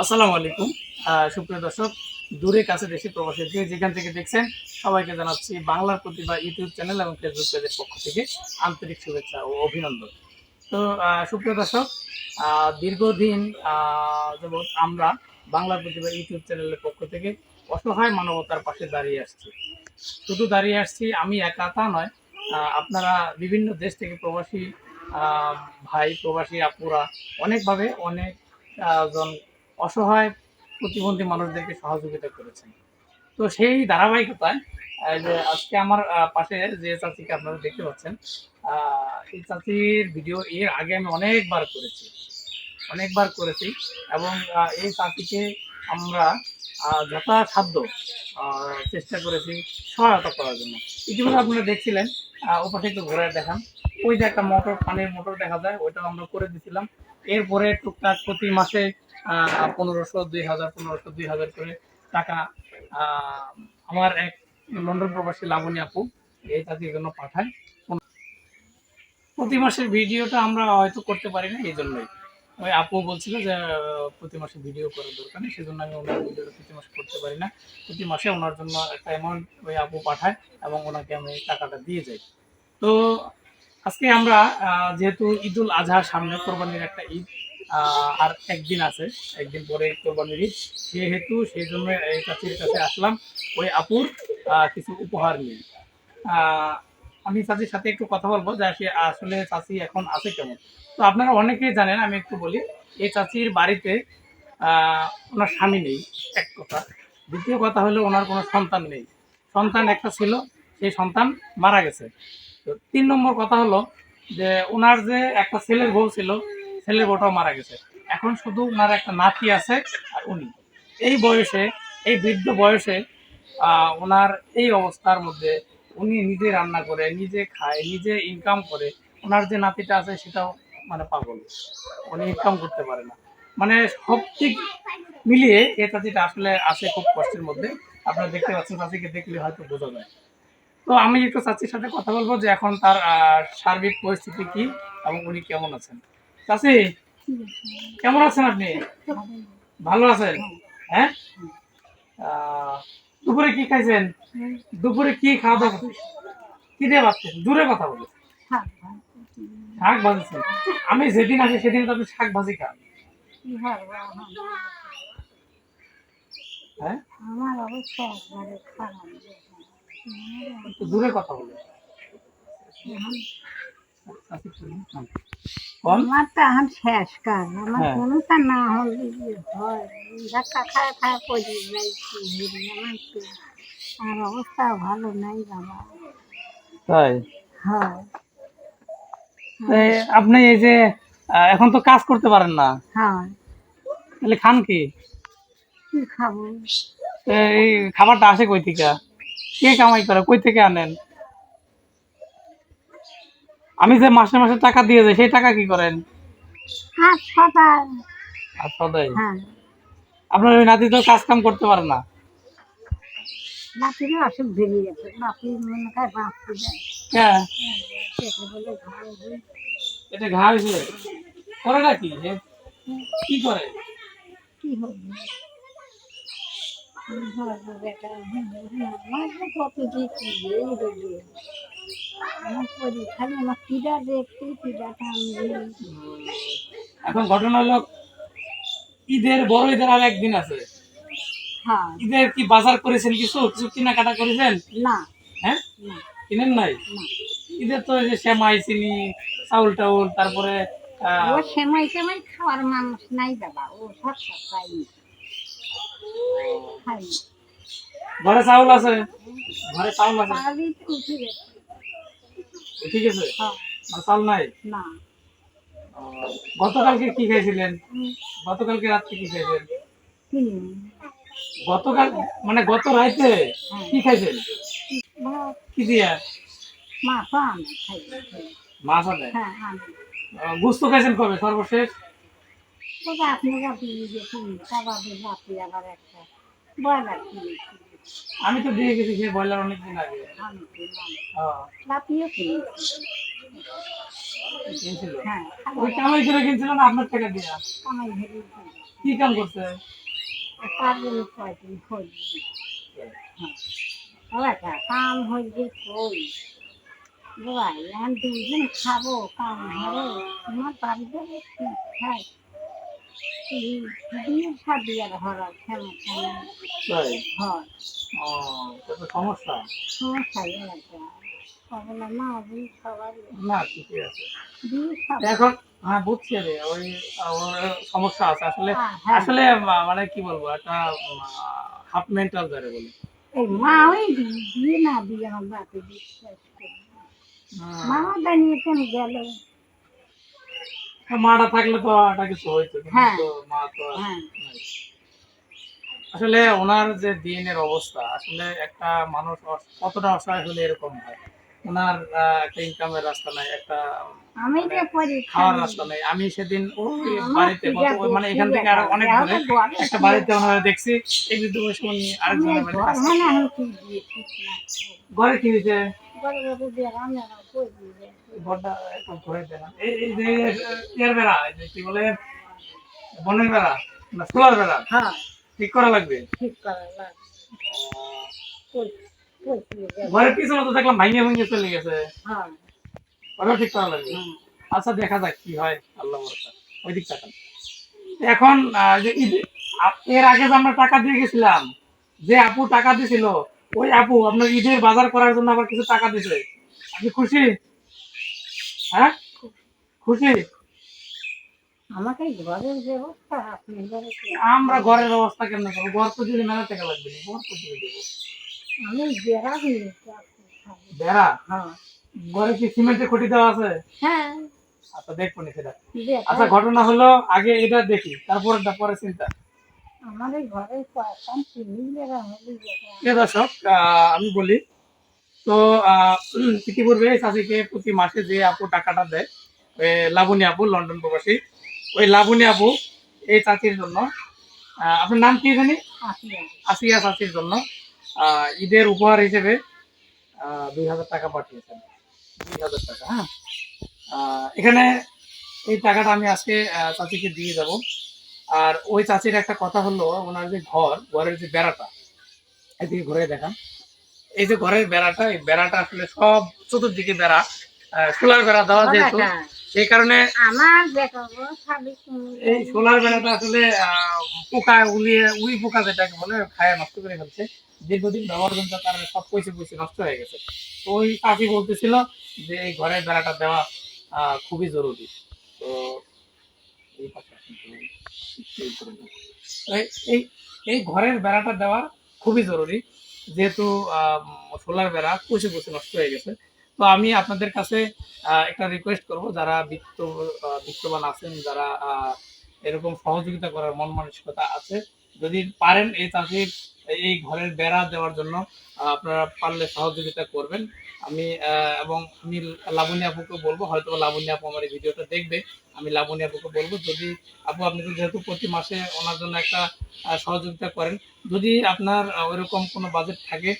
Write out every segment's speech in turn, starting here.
আসসালামু আলাইকুম। সুপ্রিয় দর্শক, দূরে কাছে দেশে প্রবাসী যেখান থেকে দেখছেন, সবাইকে জানাচ্ছি বাংলার প্রতিভা ইউটিউব চ্যানেল এবং ফেসবুক পেজের পক্ষ থেকে আন্তরিক শুভেচ্ছা ও অভিনন্দন। তো সুপ্রিয় দর্শক দীর্ঘদিন যেমন আমরা বাংলার প্রতিভা ইউটিউব চ্যানেলের পক্ষ থেকে অসহায় মানবতার পাশে দাঁড়িয়ে আসছি। শুধু দাঁড়িয়ে আসছি, আমি একা তা নয় আপনারা বিভিন্ন দেশ থেকে প্রবাসী ভাই, প্রবাসী আপুরা অনেকভাবে অনেক জন অসহায় প্রতিবন্ধী মানুষদেরকে সহযোগিতা করেছেন। তো সেই ধারাবাহিকতায় যে আজকে আমার পাশে যে চাচিকে আপনারা দেখতে পাচ্ছেন এই চাচির ভিডিও এর আগে আমি অনেকবার করেছি অনেকবার করেছি এবং এই চাচিকে আমরা যথাসাধ্য চেষ্টা করেছি সহায়তা করার জন্য। ইতিমধ্যে আপনারা দেখছিলেন ওপাশে একটু ঘোরায় দেখান। ওই যে একটা মোটর, পানির মোটর দেখা যায়, ওইটাও আমরা করে দিছিলাম এরপরে টুকটাক প্রতি মাসে পনেরোশো, দুই হাজার, পনেরোশো, দুই হাজার করে টাকা আমার এক লন্ডন প্রবাসী লাবণী আপু, এই চাকরির জন্য পাঠায়। প্রতি মাসের ভিডিওটা আমরা হয়তো করতে পারি না, এই জন্যই। ওই আপু বলছিল যে, প্রতি মাসে ভিডিও করার দরকার নেই, সেজন্য আমি ওনার ভিডিওটা প্রতি মাসে করতে পারি না। প্রতি মাসে ওনার জন্য একটা অ্যামাউন্ট ওই আপু পাঠায় এবং ওনাকে আমি টাকাটা দিয়ে যাই। তো আজকে আমরা যেহেতু ঈদুল আজহার সামনে কোরবানির একটা ঈদ আর একদিন আছে, একদিন পরে কোরবানির ঈদ। সেহেতু সেই জন্য এই চাচির কাছে আসলাম। ওই আপুর কিছু উপহার নিয়ে। আমি চাচির সাথে একটু কথা বলব, যে সে আসলে চাচি এখন আছে কেমন। তো আপনারা অনেকেই জানেন, আমি একটু বলি, এই চাচির বাড়িতে ওনার স্বামী নেই, এক কথা। দ্বিতীয় কথা হলো, ওনার কোনো সন্তান নেই। সন্তান একটা ছিল, সেই সন্তান মারা গেছে। তো তিন নম্বর কথা হলো যে, ওনার যে একটা ছেলের বউ ছিল ছেলের বউটাও মারা গেছে। এখন শুধু ওনার একটা নাতি আছে আর উনি। এই বয়সে, এই বৃদ্ধ বয়সে ওনার এই অবস্থার মধ্যে উনি নিজে রান্না করে, নিজে খায়, নিজে ইনকাম করে। ওনার যে নাতিটা আছে সেটাও মানে পাগল। উনি ইনকাম করতে পারে না। মানে সব মিলিয়ে এই চাচিটা আসলে আছে খুব কষ্টের মধ্যে। আপনারা দেখতে পাচ্ছেন চাচিকে দেখলে হয়তো বোঝা যায়। তো আমি একটু চাচির সাথে কথা বলব যে এখন তার সার্বিক পরিস্থিতি কি এবং উনি কেমন আছেন। চাচি কেমন আছেন আপনি ভালো আছেন হ্যাঁ দুপুরে কি খাইছেন দুপুরে কি খাওয়া দাওয়া? কি দিয়ে ভাবছেন দূরে কথা বলে শাক ভাজছেন আমি যেদিন আসি সেদিন তো আপনি শাক ভাজি খান হ্যাঁ দূরে কথা বলে আমার তো এখন শেষ কাজ। আমার হ্যাঁ। কোনোটা না হলে হয়? ধাক্কা খায় খায় পড়ে যাইছি আমার তো আর অবস্থা ভালো নাই বাবা। তাই? হয়। আপনি এই যে এখন তো কাজ করতে পারেন না। হয়। তাহলে খান কি? কি খাব? এই খাবারটা আসে কই থেকে? কে কামাই করে? কই থেকে আনেন? আমি যে মাসে মাসে টাকা দিয়ে যাই সেই টাকা কি করেন? আর সবাই হ্যাঁ। আপনার ওই নাতি তো কাজ কাম করতে পারে না। বাপিরও অসুখ বেরিয়ে গেছে। বাপি মনে করে বাঁচতে যায়। হ্যাঁ পেটে বলে ঘাড় হয়ে এটা ঘা হয়েছে করে কি কি হবে? কত কি করি। খালি আমার পীড়া দেখতে পীড়াটা আমি এখন ঘটনা হলো ঈদের বড় ঈদের আর একদিন আছে। হ্যাঁ। ঈদের কি বাজার করেছেন কিছু? কিছু কেনাকাটা করেছেন? না। হ্যাঁ? কিনেন নাই? ঈদের তো যে সেমাই চিনি চাউল টাউল তারপরে ও সেমাই সেমাই খাওয়ার মানুষ নাই বাবা। ও সব সব খাই খাই ঘরে চাউল আছে? ঘরে চাউল আছে? ঠিক আছে? হ্যাঁ। নাই? না। গতকালকে কি খাইছিলেন? গতকালকে রাত্রে কি খাইছেন? কি গতকাল মানে গত রাইতে কি খাইছেন? কি দিয়া? মাছও আনে মাছ আছে হ্যাঁ আনে। গুস্ত খাইছেন কবে? সর্বশেষ? দিয়ে কাবাবের বাপি আবার একটা। ব্রয়লার কিনেছি। আমি তো দিয়ে গেছি সেই ব্রয়লার অনেকদিন আগে। হ্যাঁ, হ্যাঁ। ওই কামাই করে কিনছিল না আপনার টাকা দিয়া। কামাই ভেবে কিনেছি কি কাম করছে? হ্যাঁ। কাম হইছে কই? ভাই আমি দুদিন খাব কাম হবে। আমার বাড়িতে খাই সমস্যা। না ঠিকই আছে। এখন হ্যাঁ বুঝছি রে ওই সমস্যা আছে। আসলে হ্যাঁ, হ্যাঁ। আসলে মানে কি বলব একটা হাফ মেন্টাল যারে বলি। মা ওই বিয়ে না দিয়ে আমার বাপে বিশ্বাস করি মা দাঁড়িয়ে কেন গেল। মাটা থাকলে তো একটা কিছু হইতো কিন্তু হ্যাঁ। মা তো হ্যাঁ। আসলে ওনার যে দিনের অবস্থা আসলে একটা মানুষ কতটা অসহায় হলে এরকম হয় ওনার একটা ইনকামের রাস্তা নাই একটা আমি খাওয়ার রাস্তা নাই আমি সেদিন ওই বাড়িতে মানে এখান থেকে আরও অনেক দূরে একটা বাড়িতে ওনারা দেখছি এই বৃদ্ধ বয়স্ক উনি আমি আরেকজনের বাড়িতে কাজ ঘর করে। মানে এখন কি দিয়ে ঠিক না ঘরে কি হয়েছে বনের বেড়া না সোলার বেড়া। ঠিক করা লাগবে? ঠিক করা। ঘরের পিছনে তো দেখলাম ভাঙিয়ে ভাঙিয়ে চলে গেছে। হ্যাঁ। ওটাও ঠিক করা লাগবে। হ্যাঁ। আচ্ছা দেখা যাক কি হয়। আল্লাহ ওই দিক তাকান। এখন এর আগে যে আমরা টাকা দিয়ে গেছিলাম যে আপু টাকা দিছিল ওই আপু আপনার ঈদের বাজার করার জন্য আবার কিছু টাকা দিছে। আপনি খুশি? হ্যাঁ? খুশি? আমাকে ঘরের ব্যবস্থা আপনি আমরা ঘরের ব্যবস্থা কেমন করব? ঘর তো দিলে মেলা টাকা লাগবে ঘর তো দিয়ে দেবো। আমি বেড়া হ্যাঁ। ঘরে কি সিমেন্টের খুঁটি দেওয়া আছে? হ্যাঁ। আচ্ছা দেখব সেটা আচ্ছা ঘটনা হলো আগে এটা দেখি তারপর পরে চিন্তা। দর্শক আমি বলি তো ইতিপূর্বে চাষিকে প্রতি মাসে যে আপু টাকাটা দেয় ওই লাবণী আপু লন্ডন প্রবাসী ওই লাবণী আপু এই চাষির জন্য আপনার নাম কি জানি? আসিয়া। চাষির জন্য ঈদের উপহার হিসেবে দুই হাজার টাকা পাঠিয়েছেন। দুই হাজার টাকা হ্যাঁ? এখানে এই টাকাটা আমি আজকে চাচিকে দিয়ে যাব। আর ওই চাচির একটা কথা হলো ওনার যে ঘর ঘরের যে বেড়াটা এদিকে ঘুরে দেখান। এই যে ঘরের বেড়াটা এই বেড়াটা আসলে সব চতুর্দিকে বেড়া সোলার বেড়া দেওয়া যেহেতু বাবাটা, সেই কারণে এই সোলার বেড়াটা আসলে পোকা উলিয়ে উই পোকা যেটাকে বলে খায় নষ্ট করে ফেলছে। দীর্ঘদিন ব্যবহার জনিত কারণে সব পয়সা পয়সা নষ্ট হয়ে গেছে। তো ওই কাকি বলতেছিল যে এই ঘরের বেড়াটা দেওয়া আহ, খুবই জরুরি। তো এই এই ঘরের বেড়াটা দেওয়া খুবই জরুরি। যেহেতু সোলার বেড়া কুচে কুচে নষ্ট হয়ে গেছে। তো আমি আপনাদের কাছে একটা রিকোয়েস্ট করব, যারা বিত্ত বিত্তবান আছেন, যারা এরকম সহযোগিতা করার মন মানসিকতা আছে যদি পারেন এই চাষির, এই ঘরের বেড়া দেওয়ার জন্য আপনারা পারলে সহযোগিতা করবেন। আমি এবং আমি লাবণী আপুকে বলব হয়তো লাবণী আপু আমার এই ভিডিওটা দেখবে, আমি লাবণী আপুকে বলব, যদি আপু, আপনি তো যেহেতু প্রতি মাসে ওনার জন্য একটা সহযোগিতা করেন, যদি আপনার ওইরকম কোনো বাজেট থাকে,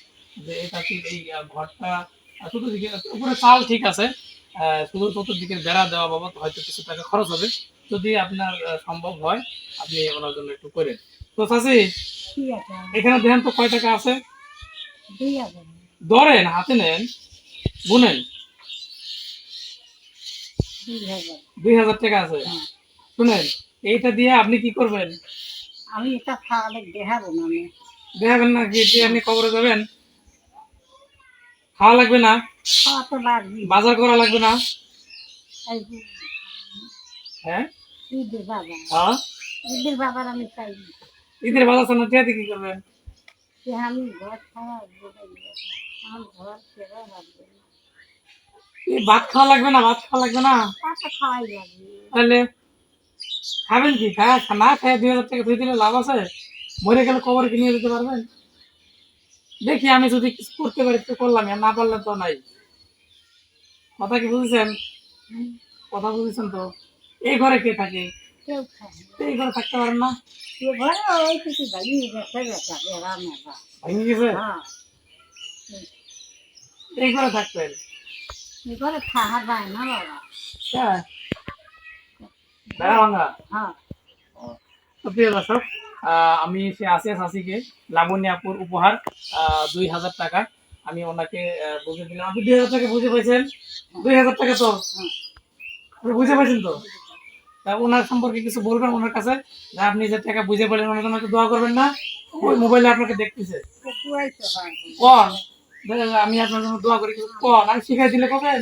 যে এই চাষির এই ঘরটা চতুর্দিকে, উপরে চাল ঠিক আছে শুধু চতুর্দিকের বেড়া দেওয়া বাবদ হয়তো কিছু টাকা খরচ হবে। যদি আপনার সম্ভব হয়, আপনি ওনার জন্য একটু করেন। তো চাষি এখানে দেখেন তো কয় টাকা আছে? ধরেন হাতে নেন গুনেন দুই হাজার। টাকা আছে। হ্যাঁ। শুনেন এইটা দিয়ে আপনি কি করবেন? আমি এটা খাওয়ালে দেখাবো না আমি দেখাবেন না কি? আপনি কবরে যাবেন? খাওয়া লাগবে না? খাওয়া তো লাগবে। বাজার করা লাগবে না? হ্যাঁ? ঈদের বাবা হ্যাঁ? ঈদের বাবার আমি চাই। ঈদের বাজার সামনে টিয়াতে কি করবেন যে আমি ঘর ছাড়া বোঝাই আমার ঘর ছেড়ে লাগবে না। এই ভাত খাওয়া লাগবে না ভাত খাওয়া লাগবে না। তাহলে খাবেন কি? খায় না খায় দুই হাজার টাকা ধুয়ে দিলে লাভ আছে? মরে গেলে কবর কি নিয়ে যেতে পারবেন? দেখি আমি যদি কিছু করতে পারি তো করলাম না পারলে তো নাই। কথা কি বুঝেছেন? কথা বুঝেছেন তো? এই ঘরে কে থাকে? দর্শক আমি সে আসিয়া শাসিকে লাবণ্যাপুর উপহার আহ, দুই হাজার টাকা আমি ওনাকে বুঝে দিলাম আপনি দুই হাজার টাকা বুঝে পাইছেন দুই হাজার টাকা তো বুঝে পাইছেন তা ওনার সম্পর্কে কিছু বলবেন ওনার কাছে? আপনি যে টাকা বুঝে পেলেন ওনার জন্য দোয়া করবেন না। ওই মোবাইলে আপনাকে দেখতেছে। কন? আমি আপনার জন্য দোয়া করি কিছু কন? আমি শিখাই দিলে কবেন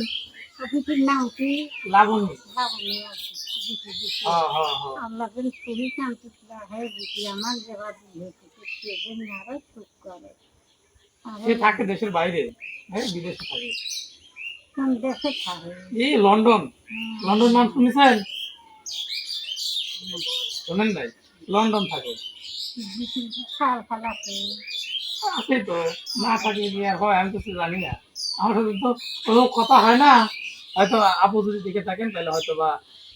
লাবণী হ্যাঁ হ্যাঁ হ্যাঁ। সে থাকে দেশের বাইরে বিদেশে থাকে। এই লন্ডন। লন্ডন নাম শুনেছেন? শোনেন নাই? লন্ডন থাকে। আছে। তো না থাকে কি আর হয় আমি তো জানি না। আমার সাথে তো কোনো কথা হয় না। হয়তো আপু যদি দেখে থাকেন তাহলে হয়তো বা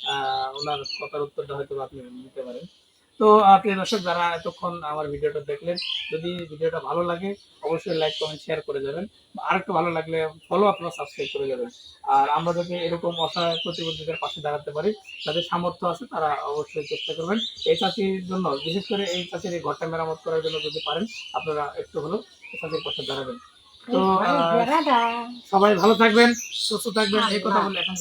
আহ, ওনার কথার উত্তরটা হয়তো আপনি নিতে পারেন। তো প্রিয় দর্শক যারা এতক্ষণ আমার ভিডিওটা দেখলেন যদি ভিডিওটা ভালো লাগে অবশ্যই লাইক কমেন্ট শেয়ার করে যাবেন। আর একটু ভালো লাগলে ফলো আপনারা সাবস্ক্রাইব করে যাবেন। আর আমরা যদি এরকম অসহায় প্রতিবন্ধীদের পাশে দাঁড়াতে পারি যাদের সামর্থ্য আছে তারা অবশ্যই চেষ্টা করবেন। এই চাষির জন্য বিশেষ করে এই চাষির এই ঘরটা মেরামত করার জন্য যদি পারেন আপনারা একটু হলেও এই চাষির পাশে দাঁড়াবেন। তো সবাই ভালো থাকবেন সুস্থ থাকবেন এই কথা বলে এখন